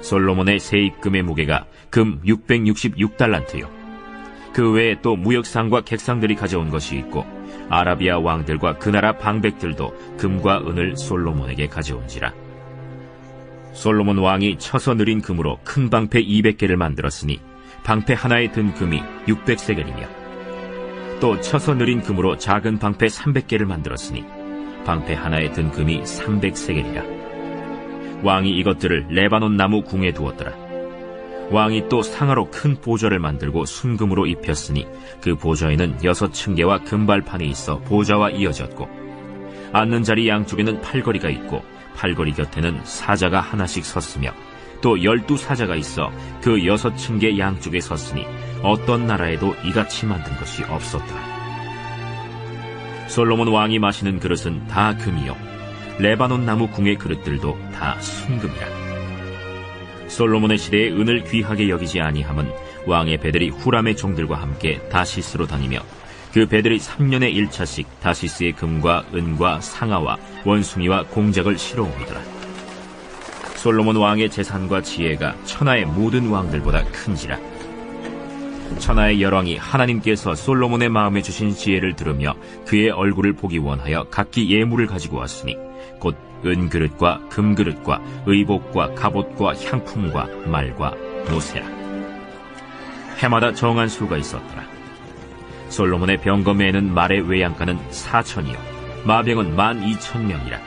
솔로몬의 세입금의 무게가 금 666달란트요. 그 외에 또 무역상과 객상들이 가져온 것이 있고 아라비아 왕들과 그 나라 방백들도 금과 은을 솔로몬에게 가져온지라. 솔로몬 왕이 쳐서 느린 금으로 큰 방패 200개를 만들었으니 방패 하나에 든 금이 600세겔이며 또 쳐서 느린 금으로 작은 방패 300개를 만들었으니 방패 하나에 든 금이 300세겔이라. 왕이 이것들을 레바논 나무 궁에 두었더라. 왕이 또 상하로 큰 보좌를 만들고 순금으로 입혔으니 그 보좌에는 여섯 층계와 금발판이 있어 보좌와 이어졌고 앉는 자리 양쪽에는 팔걸이가 있고 팔걸이 곁에는 사자가 하나씩 섰으며 또 열두 사자가 있어 그 여섯 층계 양쪽에 섰으니 어떤 나라에도 이같이 만든 것이 없었더라. 솔로몬 왕이 마시는 그릇은 다 금이요 레바논 나무 궁의 그릇들도 다 순금이라. 솔로몬의 시대에 은을 귀하게 여기지 아니함은 왕의 배들이 후람의 종들과 함께 다시스로 다니며 그 배들이 3년에 1차씩 다시스의 금과 은과 상아와 원숭이와 공작을 실어옵니더라. 솔로몬 왕의 재산과 지혜가 천하의 모든 왕들보다 큰지라. 천하의 열왕이 하나님께서 솔로몬의 마음에 주신 지혜를 들으며 그의 얼굴을 보기 원하여 각기 예물을 가지고 왔으니 곧 은그릇과 금그릇과 의복과 갑옷과 향품과 말과 노새라. 해마다 정한 수가 있었더라. 솔로몬의 병거매에는 말의 외양간은 사천이요 마병은 만 이천 명이라.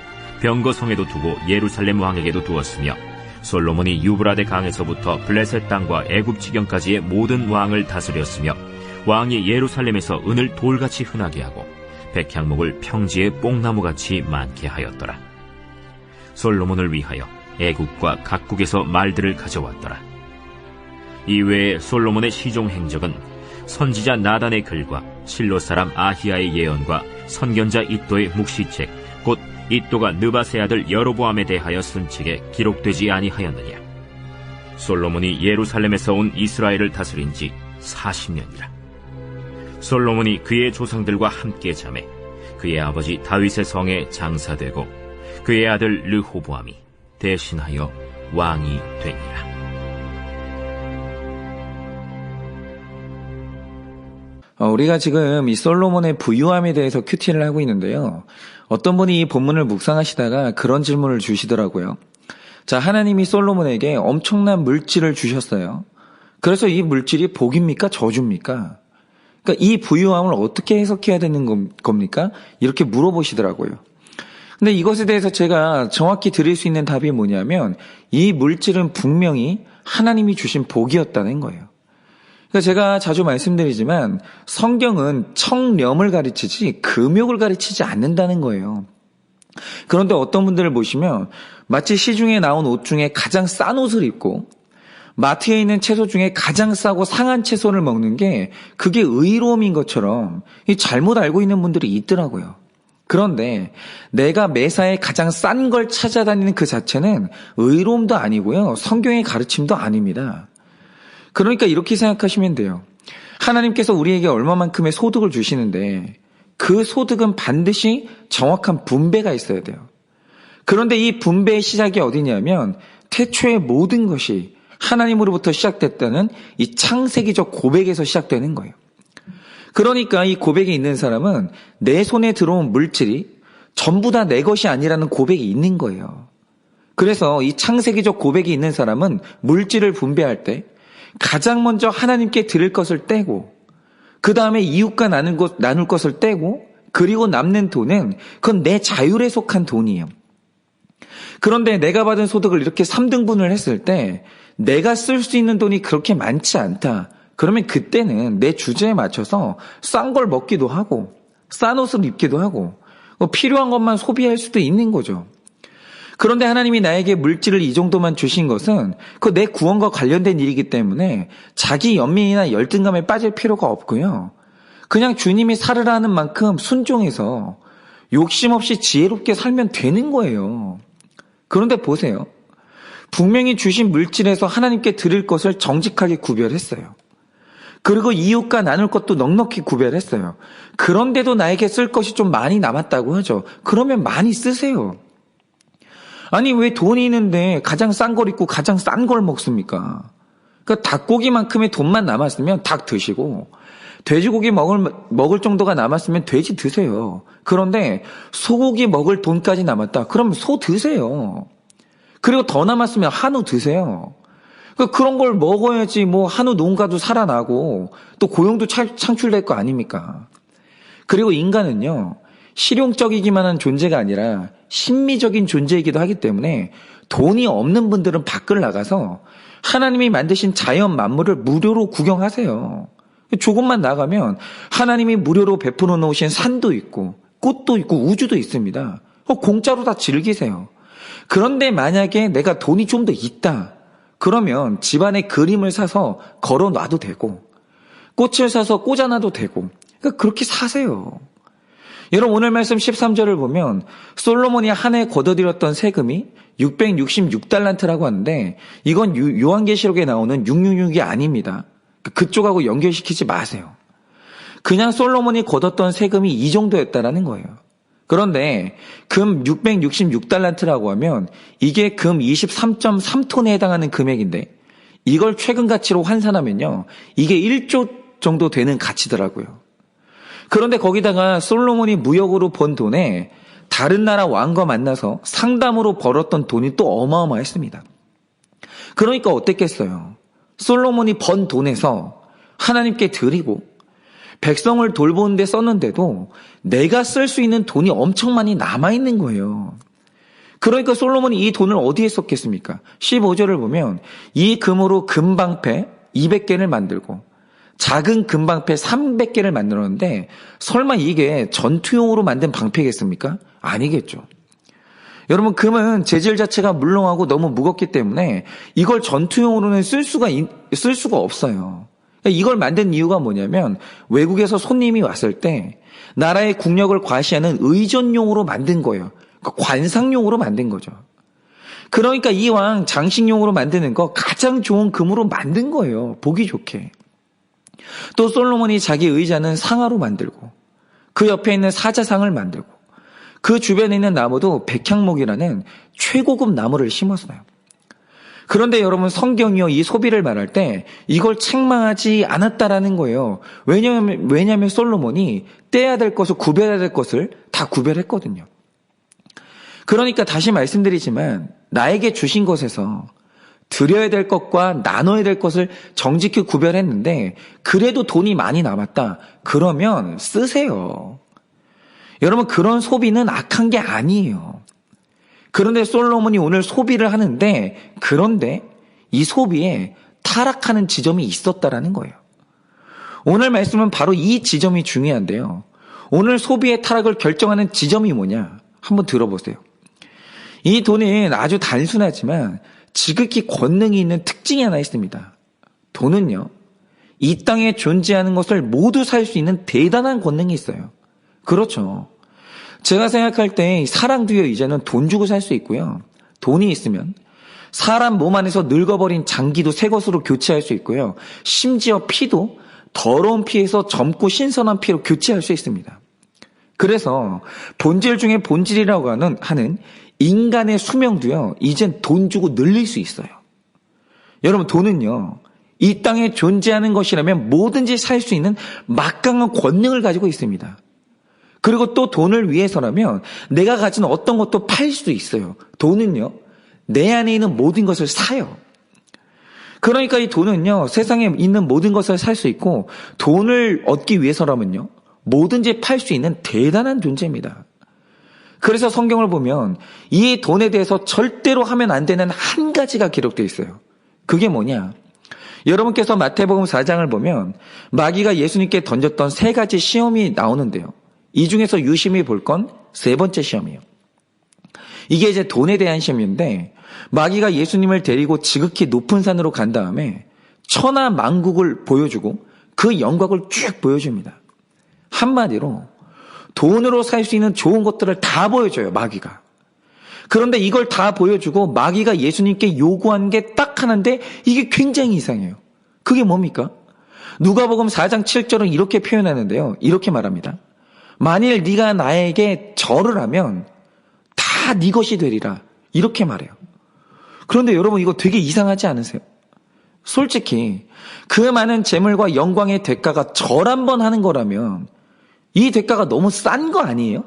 병거성에도 두고 예루살렘 왕에게도 두었으며 솔로몬이 유브라데 강에서부터 블레셋 땅과 애굽 지경까지의 모든 왕을 다스렸으며 왕이 예루살렘에서 은을 돌같이 흔하게 하고 백향목을 평지에 뽕나무같이 많게 하였더라. 솔로몬을 위하여 애국과 각국에서 말들을 가져왔더라. 이외에 솔로몬의 시종 행적은 선지자 나단의 글과 실로 사람 아히야의 예언과 선견자 이또의 묵시책 곧 이또가 느바세 아들 여로보암에 대하여 쓴 책에 기록되지 아니하였느냐. 솔로몬이 예루살렘에서 온 이스라엘을 다스린 지 40년이라. 솔로몬이 그의 조상들과 함께 잠에 그의 아버지 다윗의 성에 장사되고 그의 아들 르호보암이 대신하여 왕이 되니라. 우리가 지금 이 솔로몬의 부유함에 대해서 큐티를 하고 있는데요. 어떤 분이 이 본문을 묵상하시다가 그런 질문을 주시더라고요. 자, 하나님이 솔로몬에게 엄청난 물질을 주셨어요. 그래서 이 물질이 복입니까? 저주입니까? 그러니까 이 부유함을 어떻게 해석해야 되는 겁니까? 이렇게 물어보시더라고요. 근데 이것에 대해서 제가 정확히 드릴 수 있는 답이 뭐냐면 이 물질은 분명히 하나님이 주신 복이었다는 거예요. 그러니까 제가 자주 말씀드리지만 성경은 청렴을 가르치지 금욕을 가르치지 않는다는 거예요. 그런데 어떤 분들을 보시면 마치 시중에 나온 옷 중에 가장 싼 옷을 입고 마트에 있는 채소 중에 가장 싸고 상한 채소를 먹는 게 그게 의로움인 것처럼 잘못 알고 있는 분들이 있더라고요. 그런데 내가 매사에 가장 싼 걸 찾아다니는 그 자체는 의로움도 아니고요. 성경의 가르침도 아닙니다. 그러니까 이렇게 생각하시면 돼요. 하나님께서 우리에게 얼마만큼의 소득을 주시는데 그 소득은 반드시 정확한 분배가 있어야 돼요. 그런데 이 분배의 시작이 어디냐면 태초의 모든 것이 하나님으로부터 시작됐다는 이 창세기적 고백에서 시작되는 거예요. 그러니까 이 고백에 있는 사람은 내 손에 들어온 물질이 전부 다 내 것이 아니라는 고백이 있는 거예요. 그래서 이 창세기적 고백이 있는 사람은 물질을 분배할 때 가장 먼저 하나님께 드릴 것을 떼고 그 다음에 이웃과 나눌, 것, 나눌 것을 떼고 그리고 남는 돈은 그건 내 자율에 속한 돈이에요. 그런데 내가 받은 소득을 이렇게 3등분을 했을 때 내가 쓸 수 있는 돈이 그렇게 많지 않다. 그러면 그때는 내 주제에 맞춰서 싼 걸 먹기도 하고 싼 옷을 입기도 하고 뭐 필요한 것만 소비할 수도 있는 거죠. 그런데 하나님이 나에게 물질을 이 정도만 주신 것은 그 내 구원과 관련된 일이기 때문에 자기 연민이나 열등감에 빠질 필요가 없고요. 그냥 주님이 살으라 하는 만큼 순종해서 욕심 없이 지혜롭게 살면 되는 거예요. 그런데 보세요. 분명히 주신 물질에서 하나님께 드릴 것을 정직하게 구별했어요. 그리고 이웃과 나눌 것도 넉넉히 구별했어요. 그런데도 나에게 쓸 것이 좀 많이 남았다고 하죠. 그러면 많이 쓰세요. 아니 왜 돈이 있는데 가장 싼 걸 입고 가장 싼 걸 먹습니까? 그러니까 닭고기만큼의 돈만 남았으면 닭 드시고 돼지고기 먹을 먹을 정도가 남았으면 돼지 드세요. 그런데 소고기 먹을 돈까지 남았다. 그럼 소 드세요. 그리고 더 남았으면 한우 드세요. 그러니까 그런 걸 먹어야지 뭐 한우 농가도 살아나고 또 고용도 창출될 거 아닙니까? 그리고 인간은요. 실용적이기만 한 존재가 아니라 심미적인 존재이기도 하기 때문에 돈이 없는 분들은 밖을 나가서 하나님이 만드신 자연 만물을 무료로 구경하세요. 조금만 나가면 하나님이 무료로 베풀어 놓으신 산도 있고 꽃도 있고 우주도 있습니다. 어, 공짜로 다 즐기세요. 그런데 만약에 내가 돈이 좀 더 있다. 그러면 집안에 그림을 사서 걸어 놔도 되고 꽃을 사서 꽂아놔도 되고 그러니까 그렇게 사세요. 여러분 오늘 말씀 13절을 보면 솔로몬이 한 해 거둬들였던 세금이 666달란트라고 하는데 이건 요한계시록에 나오는 666이 아닙니다. 그쪽하고 연결시키지 마세요. 그냥 솔로몬이 거뒀던 세금이 이 정도였다라는 거예요. 그런데 금 666달란트라고 하면 이게 금 23.3톤에 해당하는 금액인데 이걸 최근 가치로 환산하면요. 이게 1조 정도 되는 가치더라고요. 그런데 거기다가 솔로몬이 무역으로 번 돈에 다른 나라 왕과 만나서 상담으로 벌었던 돈이 또 어마어마했습니다. 그러니까 어땠겠어요? 솔로몬이 번 돈에서 하나님께 드리고 백성을 돌보는데 썼는데도 내가 쓸 수 있는 돈이 엄청 많이 남아있는 거예요. 그러니까 솔로몬이 이 돈을 어디에 썼겠습니까? 15절을 보면 이 금으로 금방패 200개를 만들고 작은 금방패 300개를 만들었는데 설마 이게 전투용으로 만든 방패겠습니까? 아니겠죠. 여러분 금은 재질 자체가 물렁하고 너무 무겁기 때문에 이걸 전투용으로는 쓸 수가 쓸 수가 없어요. 이걸 만든 이유가 뭐냐면 외국에서 손님이 왔을 때 나라의 국력을 과시하는 의전용으로 만든 거예요. 그러니까 관상용으로 만든 거죠. 그러니까 이왕 장식용으로 만드는 거 가장 좋은 금으로 만든 거예요. 보기 좋게. 또 솔로몬이 자기 의자는 상하로 만들고 그 옆에 있는 사자상을 만들고 그 주변에 있는 나무도 백향목이라는 최고급 나무를 심었어요. 그런데 여러분 성경이요 이 소비를 말할 때 이걸 책망하지 않았다라는 거예요. 왜냐하면 왜냐하면 솔로몬이 떼야 될 것을 구별해야 될 것을 다 구별했거든요. 그러니까 다시 말씀드리지만 나에게 주신 것에서 드려야 될 것과 나눠야 될 것을 정직히 구별했는데 그래도 돈이 많이 남았다. 그러면 쓰세요. 여러분 그런 소비는 악한 게 아니에요. 그런데 솔로몬이 오늘 소비를 하는데 그런데 이 소비에 타락하는 지점이 있었다라는 거예요. 오늘 말씀은 바로 이 지점이 중요한데요. 오늘 소비의 타락을 결정하는 지점이 뭐냐? 한번 들어보세요. 이 돈은 아주 단순하지만 지극히 권능이 있는 특징이 하나 있습니다. 돈은요, 이 땅에 존재하는 것을 모두 살 수 있는 대단한 권능이 있어요. 그렇죠. 제가 생각할 때 사랑 도요, 이제는 돈 주고 살 수 있고요. 돈이 있으면 사람 몸 안에서 늙어버린 장기도 새 것으로 교체할 수 있고요. 심지어 피도 더러운 피에서 젊고 신선한 피로 교체할 수 있습니다. 그래서 본질 중에 본질이라고 하는, 하는 인간의 수명도요, 이젠 돈 주고 늘릴 수 있어요. 여러분, 돈은요, 이 땅에 존재하는 것이라면 뭐든지 살 수 있는 막강한 권능을 가지고 있습니다. 그리고 또 돈을 위해서라면 내가 가진 어떤 것도 팔 수도 있어요. 돈은요, 내 안에 있는 모든 것을 사요. 그러니까 이 돈은요, 세상에 있는 모든 것을 살 수 있고, 돈을 얻기 위해서라면요, 뭐든지 팔 수 있는 대단한 존재입니다. 그래서 성경을 보면 이 돈에 대해서 절대로 하면 안 되는 한 가지가 기록되어 있어요. 그게 뭐냐? 여러분께서 마태복음 4장을 보면 마귀가 예수님께 던졌던 세 가지 시험이 나오는데요. 이 중에서 유심히 볼 건 세 번째 시험이에요. 이게 이제 돈에 대한 시험인데 마귀가 예수님을 데리고 지극히 높은 산으로 간 다음에 천하 만국을 보여주고 그 영광을 쭉 보여줍니다. 한마디로 돈으로 살 수 있는 좋은 것들을 다 보여줘요, 마귀가. 그런데 이걸 다 보여주고 마귀가 예수님께 요구한 게 딱 하나인데 이게 굉장히 이상해요. 그게 뭡니까? 누가복음 4장 7절은 이렇게 표현하는데요. 이렇게 말합니다. 만일 네가 나에게 절을 하면 다 네 것이 되리라. 이렇게 말해요. 그런데 여러분 이거 되게 이상하지 않으세요? 솔직히 그 많은 재물과 영광의 대가가 절 한 번 하는 거라면 이 대가가 너무 싼 거 아니에요?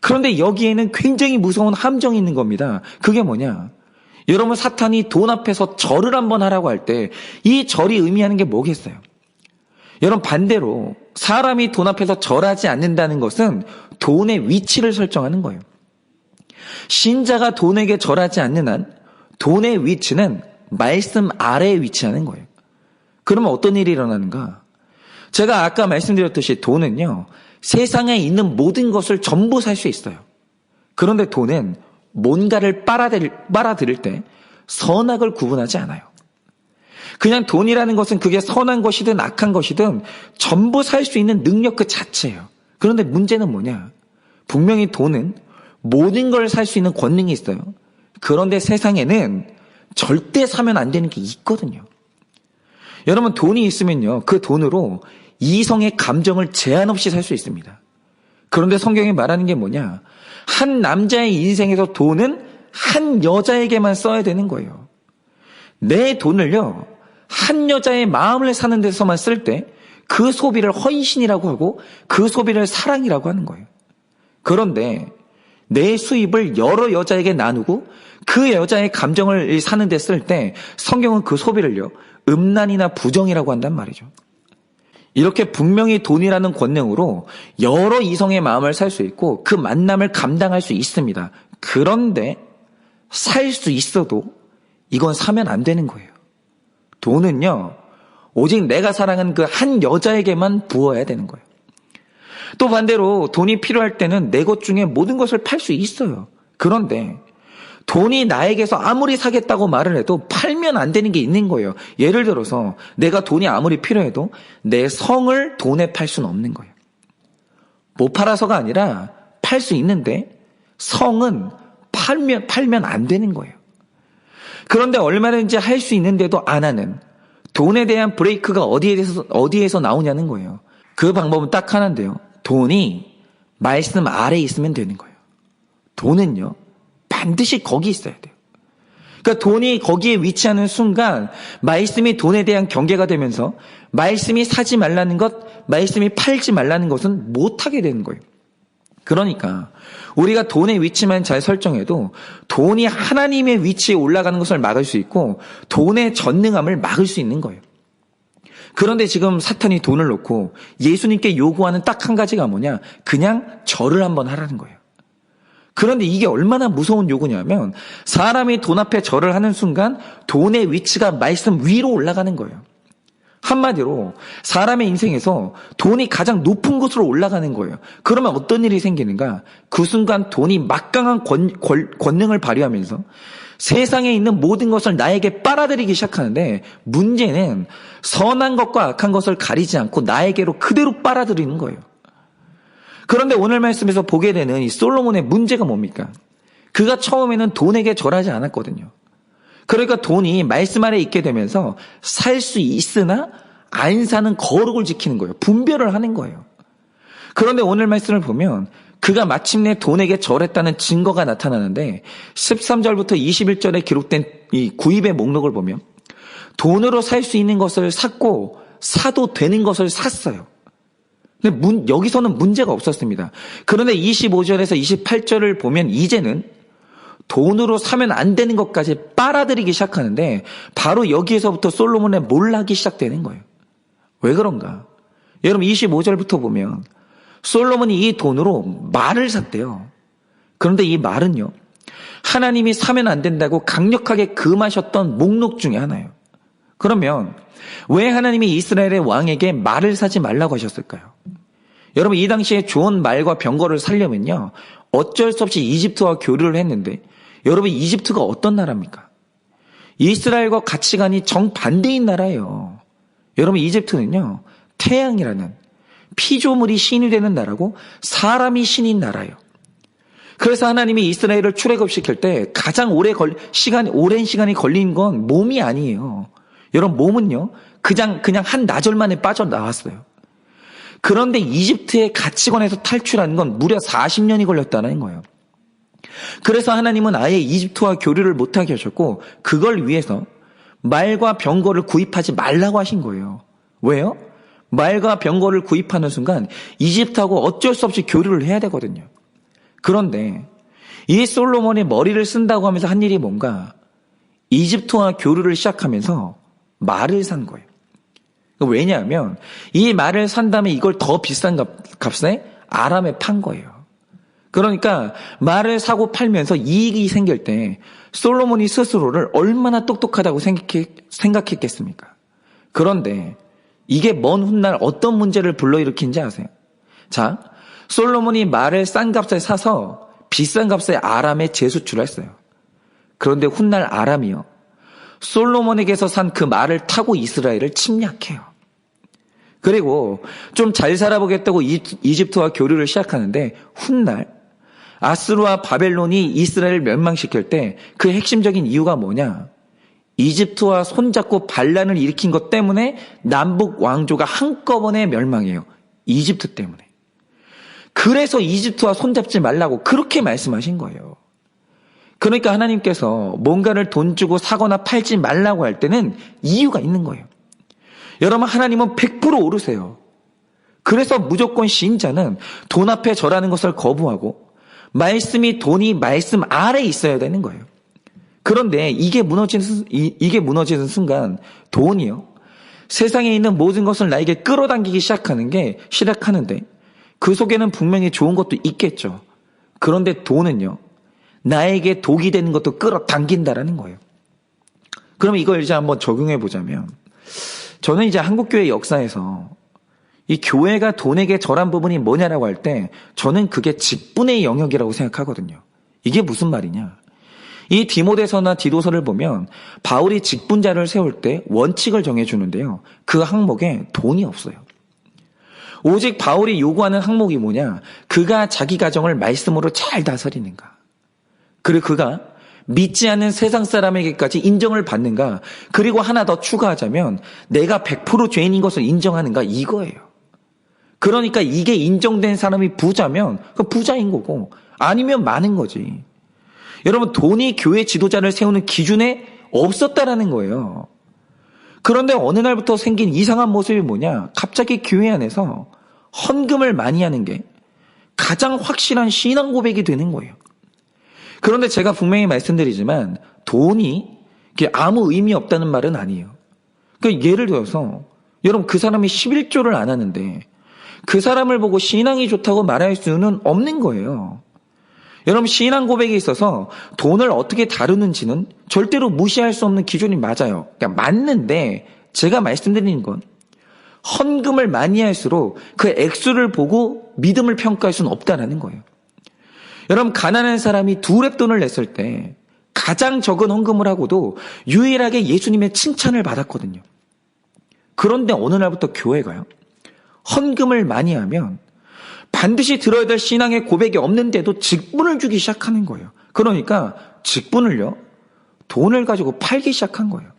그런데 여기에는 굉장히 무서운 함정이 있는 겁니다. 그게 뭐냐? 여러분 사탄이 돈 앞에서 절을 한번 하라고 할 때 이 절이 의미하는 게 뭐겠어요? 여러분 반대로 사람이 돈 앞에서 절하지 않는다는 것은 돈의 위치를 설정하는 거예요. 신자가 돈에게 절하지 않는 한 돈의 위치는 말씀 아래에 위치하는 거예요. 그러면 어떤 일이 일어나는가? 제가 아까 말씀드렸듯이 돈은요, 세상에 있는 모든 것을 전부 살 수 있어요. 그런데 돈은 뭔가를 빨아들일, 빨아들일 때 선악을 구분하지 않아요. 그냥 돈이라는 것은 그게 선한 것이든 악한 것이든 전부 살 수 있는 능력 그 자체예요. 그런데 문제는 뭐냐? 분명히 돈은 모든 걸 살 수 있는 권능이 있어요. 그런데 세상에는 절대 사면 안 되는 게 있거든요. 여러분 돈이 있으면요. 그 돈으로 이성의 감정을 제한 없이 살 수 있습니다. 그런데 성경이 말하는 게 뭐냐? 한 남자의 인생에서 돈은 한 여자에게만 써야 되는 거예요. 내 돈을요. 한 여자의 마음을 사는 데서만 쓸 때 그 소비를 헌신이라고 하고 그 소비를 사랑이라고 하는 거예요. 그런데 내 수입을 여러 여자에게 나누고 그 여자의 감정을 사는 데 쓸 때 성경은 그 소비를요. 음란이나 부정이라고 한단 말이죠. 이렇게 분명히 돈이라는 권능으로 여러 이성의 마음을 살 수 있고 그 만남을 감당할 수 있습니다. 그런데 살 수 있어도 이건 사면 안 되는 거예요. 돈은요, 오직 내가 사랑하는 그한 여자에게만 부어야 되는 거예요. 또 반대로 돈이 필요할 때는 내 것 중에 모든 것을 팔 수 있어요. 그런데 돈이 나에게서 아무리 사겠다고 말을 해도 팔면 안 되는 게 있는 거예요. 예를 들어서 내가 돈이 아무리 필요해도 내 성을 돈에 팔 수는 없는 거예요. 못 팔아서가 아니라 팔 수 있는데 성은 팔면 팔면 안 되는 거예요. 그런데 얼마든지 할 수 있는데도 안 하는 돈에 대한 브레이크가 어디에서 어디에서 나오냐는 거예요. 그 방법은 딱 하나인데요. 돈이 말씀 아래에 있으면 되는 거예요. 돈은요. 반드시 거기 있어야 돼요. 그러니까 돈이 거기에 위치하는 순간 말씀이 돈에 대한 경계가 되면서 말씀이 사지 말라는 것, 말씀이 팔지 말라는 것은 못하게 되는 거예요. 그러니까 우리가 돈의 위치만 잘 설정해도 돈이 하나님의 위치에 올라가는 것을 막을 수 있고 돈의 전능함을 막을 수 있는 거예요. 그런데 지금 사탄이 돈을 놓고 예수님께 요구하는 딱 한 가지가 뭐냐? 그냥 절을 한번 하라는 거예요. 그런데 이게 얼마나 무서운 요구냐면 사람이 돈 앞에 절을 하는 순간 돈의 위치가 말씀 위로 올라가는 거예요. 한마디로 사람의 인생에서 돈이 가장 높은 곳으로 올라가는 거예요. 그러면 어떤 일이 생기는가? 그 순간 돈이 막강한 권, 권, 능을 발휘하면서 세상에 있는 모든 것을 나에게 빨아들이기 시작하는데 문제는 선한 것과 악한 것을 가리지 않고 나에게로 그대로 빨아들이는 거예요. 그런데 오늘 말씀에서 보게 되는 이 솔로몬의 문제가 뭡니까? 그가 처음에는 돈에게 절하지 않았거든요. 그러니까 돈이 말씀 아래 있게 되면서 살 수 있으나 안 사는 거룩을 지키는 거예요. 분별을 하는 거예요. 그런데 오늘 말씀을 보면 그가 마침내 돈에게 절했다는 증거가 나타나는데 13절부터 21절에 기록된 이 구입의 목록을 보면 돈으로 살 수 있는 것을 샀고 사도 되는 것을 샀어요. 근데 문, 여기서는 문제가 없었습니다. 그런데 25절에서 28절을 보면 이제는 돈으로 사면 안 되는 것까지 빨아들이기 시작하는데 바로 여기에서부터 솔로몬의 몰락이 시작되는 거예요. 왜 그런가? 여러분 25절부터 보면 솔로몬이 이 돈으로 말을 샀대요. 그런데 이 말은요. 하나님이 사면 안 된다고 강력하게 금하셨던 목록 중에 하나예요. 그러면 왜 하나님이 이스라엘의 왕에게 말을 사지 말라고 하셨을까요? 여러분 이 당시에 좋은 말과 병거를 살려면요. 어쩔 수 없이 이집트와 교류를 했는데 여러분 이집트가 어떤 나라입니까? 이스라엘과 가치관이 정반대인 나라예요. 여러분 이집트는요. 태양이라는 피조물이 신이 되는 나라고 사람이 신인 나라예요. 그래서 하나님이 이스라엘을 출애굽시킬 때 가장 오래 걸 시간 오랜 시간이 걸린 건 몸이 아니에요. 여러분 몸은요. 그냥 그냥 한 나절 만에 빠져 나왔어요. 그런데 이집트의 가치관에서 탈출하는 건 무려 40년이 걸렸다는 거예요. 그래서 하나님은 아예 이집트와 교류를 못하게 하셨고 그걸 위해서 말과 병거를 구입하지 말라고 하신 거예요. 왜요? 말과 병거를 구입하는 순간 이집트하고 어쩔 수 없이 교류를 해야 되거든요. 그런데 이 솔로몬이 머리를 쓴다고 하면서 한 일이 뭔가 이집트와 교류를 시작하면서 말을 산 거예요. 왜냐하면 이 말을 산 다음에 이걸 더 비싼 값, 에 아람에 판 거예요. 그러니까 말을 사고 팔면서 이익이 생길 때 솔로몬이 스스로를 얼마나 똑똑하다고 생각했, 겠습니까 그런데 이게 먼 훗날 어떤 문제를 불러일으킨지 아세요? 자, 솔로몬이 말을 싼 값에 사서 비싼 값에 아람에 재수출했어요. 그런데 훗날 아람이요. 솔로몬에게서 산 그 말을 타고 이스라엘을 침략해요. 그리고 좀 잘 살아보겠다고 이집트와 교류를 시작하는데 훗날 아스루와 바벨론이 이스라엘을 멸망시킬 때 그 핵심적인 이유가 뭐냐? 이집트와 손잡고 반란을 일으킨 것 때문에 남북 왕조가 한꺼번에 멸망해요. 이집트 때문에. 그래서 이집트와 손잡지 말라고 그렇게 말씀하신 거예요. 그러니까 하나님께서 뭔가를 돈 주고 사거나 팔지 말라고 할 때는 이유가 있는 거예요. 여러분, 하나님은 100% 오르세요. 그래서 무조건 신자는 돈 앞에 절하는 것을 거부하고 말씀이 돈이 말씀 아래 있어야 되는 거예요. 그런데 이게 무너지는, 이게 무너지는 순간 돈이요. 세상에 있는 모든 것을 나에게 끌어당기기 시작하는 게 시작하는데 그 속에는 분명히 좋은 것도 있겠죠. 그런데 돈은요. 나에게 독이 되는 것도 끌어당긴다라는 거예요. 그럼 이걸 이제 한번 적용해 보자면 저는 이제 한국교회 역사에서 이 교회가 돈에게 절한 부분이 뭐냐라고 할 때 저는 그게 직분의 영역이라고 생각하거든요. 이게 무슨 말이냐? 이 디모데서나 디도서를 보면 바울이 직분자를 세울 때 원칙을 정해주는데요. 그 항목에 돈이 없어요. 오직 바울이 요구하는 항목이 뭐냐? 그가 자기 가정을 말씀으로 잘 다스리는가? 그리고 그가 믿지 않는 세상 사람에게까지 인정을 받는가? 그리고 하나 더 추가하자면 내가 100% 죄인인 것을 인정하는가? 이거예요. 그러니까 이게 인정된 사람이 부자면 그 부자인 거고 아니면 많은 거지. 여러분 돈이 교회 지도자를 세우는 기준에 없었다라는 거예요. 그런데 어느 날부터 생긴 이상한 모습이 뭐냐? 갑자기 교회 안에서 헌금을 많이 하는 게 가장 확실한 신앙 고백이 되는 거예요. 그런데 제가 분명히 말씀드리지만 돈이 아무 의미 없다는 말은 아니에요. 그러니까 예를 들어서 여러분 그 사람이 11조를 안 하는데 그 사람을 보고 신앙이 좋다고 말할 수는 없는 거예요. 여러분 신앙 고백에 있어서 돈을 어떻게 다루는지는 절대로 무시할 수 없는 기준이 맞아요. 그러니까 맞는데 제가 말씀드리는 건 헌금을 많이 할수록 그 액수를 보고 믿음을 평가할 수는 없다라는 거예요. 여러분 가난한 사람이 두 랩돈을 냈을 때 가장 적은 헌금을 하고도 유일하게 예수님의 칭찬을 받았거든요. 그런데 어느 날부터 교회가요. 헌금을 많이 하면 반드시 들어야 될 신앙의 고백이 없는데도 직분을 주기 시작하는 거예요. 그러니까 직분을요, 돈을 가지고 팔기 시작한 거예요.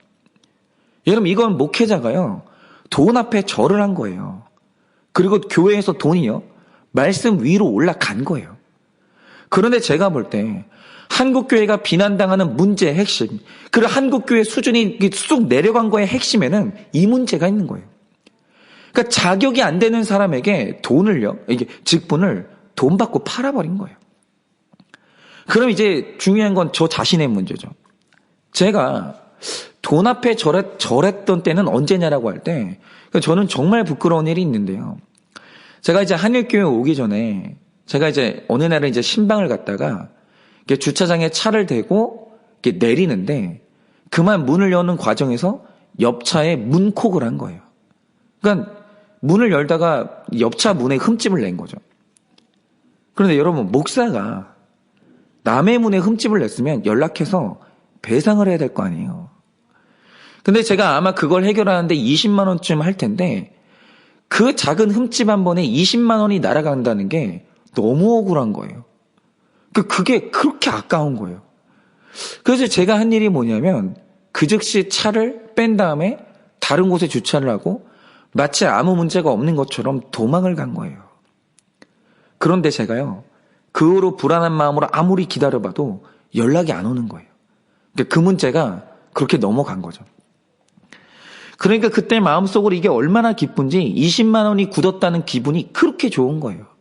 여러분, 이건 목회자가요, 돈 앞에 절을 한 거예요. 그리고 교회에서 돈이요, 말씀 위로 올라간 거예요. 그런데 제가 볼 때, 한국교회가 비난당하는 문제의 핵심, 그리고 한국교회 수준이 쑥 내려간 거의 핵심에는 이 문제가 있는 거예요. 그러니까 자격이 안 되는 사람에게 돈을요, 이게 직분을 돈 받고 팔아버린 거예요. 그럼 이제 중요한 건 저 자신의 문제죠. 제가 돈 앞에 절했, 절했던 때는 언제냐라고 할 때, 저는 정말 부끄러운 일이 있는데요. 제가 이제 한일교회 오기 전에, 제가 이제 어느 날은 이제 신방을 갔다가, 주차장에 차를 대고 내리는데, 그만 문을 여는 과정에서 옆 차에 문콕을 한 거예요. 그러니까 문을 열다가 옆 차 문에 흠집을 낸 거죠. 그런데 여러분, 목사가 남의 문에 흠집을 냈으면 연락해서 배상을 해야 될 거 아니에요. 근데 제가 아마 그걸 해결하는데 20만 원쯤 할 텐데 그 작은 흠집 한 번에 20만 원이 날아간다는 게 너무 억울한 거예요. 그 그게 그렇게 아까운 거예요. 그래서 제가 한 일이 뭐냐면 그 즉시 차를 뺀 다음에 다른 곳에 주차를 하고 마치 아무 문제가 없는 것처럼 도망을 간 거예요. 그런데 제가요, 그 후로 불안한 마음으로 아무리 기다려봐도 연락이 안 오는 거예요. 그러니까 그 문제가 그렇게 넘어간 거죠. 그러니까 그때 마음속으로 이게 얼마나 기쁜지 20만 원이 굳었다는 기분이 그렇게 좋은 거예요.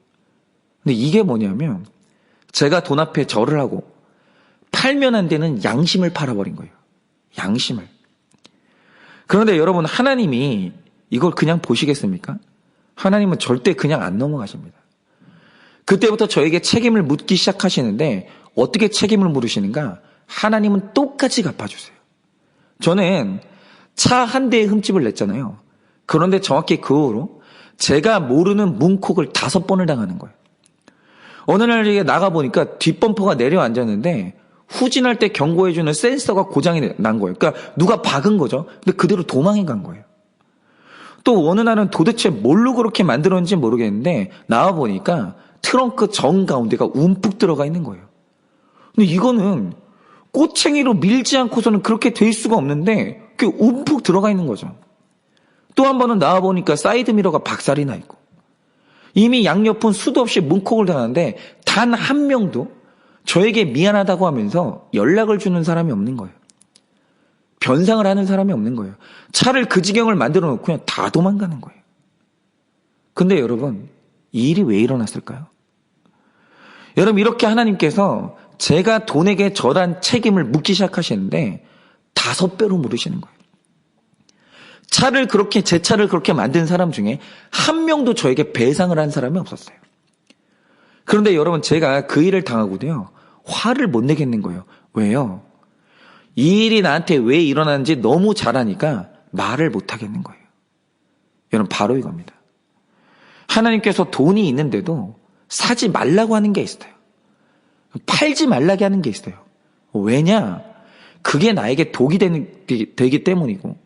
근데 이게 뭐냐면 제가 돈 앞에 절을 하고 팔면 안 되는 양심을 팔아버린 거예요. 양심을. 그런데 여러분 하나님이 이걸 그냥 보시겠습니까? 하나님은 절대 그냥 안 넘어가십니다. 그때부터 저에게 책임을 묻기 시작하시는데 어떻게 책임을 물으시는가? 하나님은 똑같이 갚아주세요. 저는 차 한 대에 흠집을 냈잖아요. 그런데 정확히 그 후로 제가 모르는 문콕을 다섯 번을 당하는 거예요. 어느 날 이게 나가 보니까 뒷범퍼가 내려앉았는데 후진할 때 경고해주는 센서가 고장이 난 거예요. 그러니까 누가 박은 거죠. 근데 그대로 도망해 간 거예요. 또 어느 날은 도대체 뭘로 그렇게 만들었는지 모르겠는데 나와 보니까 트렁크 정 가운데가 움푹 들어가 있는 거예요. 근데 이거는 꼬챙이로 밀지 않고서는 그렇게 될 수가 없는데 그 움푹 들어가 있는 거죠. 또 한 번은 나와 보니까 사이드 미러가 박살이 나 있고 이미 양옆은 수도 없이 문콕을 당하는데 단 한 명도 저에게 미안하다고 하면서 연락을 주는 사람이 없는 거예요. 변상을 하는 사람이 없는 거예요. 차를 그 지경을 만들어 놓고 그냥 다 도망가는 거예요. 근데 여러분, 이 일이 왜 일어났을까요? 여러분, 이렇게 하나님께서 제가 돈에게 저란 책임을 묻기 시작하시는데 다섯 배로 물으시는 거예요. 차를 그렇게, 제 차를 그렇게 만든 사람 중에 한 명도 저에게 배상을 한 사람이 없었어요. 그런데 여러분, 제가 그 일을 당하고도요, 화를 못 내겠는 거예요. 왜요? 이 일이 나한테 왜 일어나는지 너무 잘 아니까 말을 못 하겠는 거예요. 여러분, 바로 이겁니다. 하나님께서 돈이 있는데도 사지 말라고 하는 게 있어요. 팔지 말라게 하는 게 있어요. 왜냐? 그게 나에게 독이 되기 때문이고,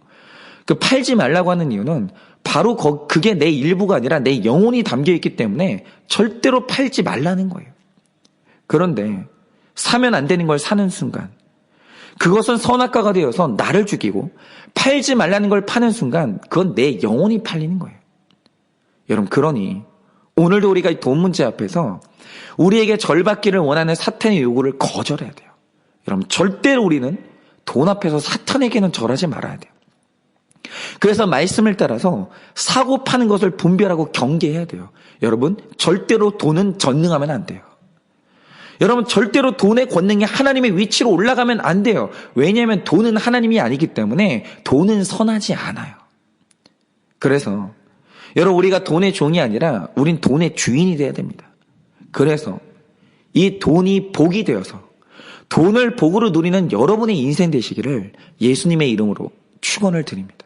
그 팔지 말라고 하는 이유는 바로 거- 그게 내 일부가 아니라 내 영혼이 담겨 있기 때문에 절대로 팔지 말라는 거예요. 그런데 사면 안 되는 걸 사는 순간, 그것은 선악과가 되어서 나를 죽이고 팔지 말라는 걸 파는 순간 그건 내 영혼이 팔리는 거예요. 여러분 그러니 오늘도 우리가 이 돈 문제 앞에서 우리에게 절받기를 원하는 사탄의 요구를 거절해야 돼요. 여러분 절대로 우리는 돈 앞에서 사탄에게는 절하지 말아야 돼요. 그래서 말씀을 따라서 사고 파는 것을 분별하고 경계해야 돼요. 여러분 절대로 돈은 전능하면 안 돼요. 여러분 절대로 돈의 권능이 하나님의 위치로 올라가면 안 돼요. 왜냐하면 돈은 하나님이 아니기 때문에 돈은 선하지 않아요. 그래서 여러분 우리가 돈의 종이 아니라 우린 돈의 주인이 돼야 됩니다. 그래서 이 돈이 복이 되어서 돈을 복으로 누리는 여러분의 인생 되시기를 예수님의 이름으로 축원을 드립니다.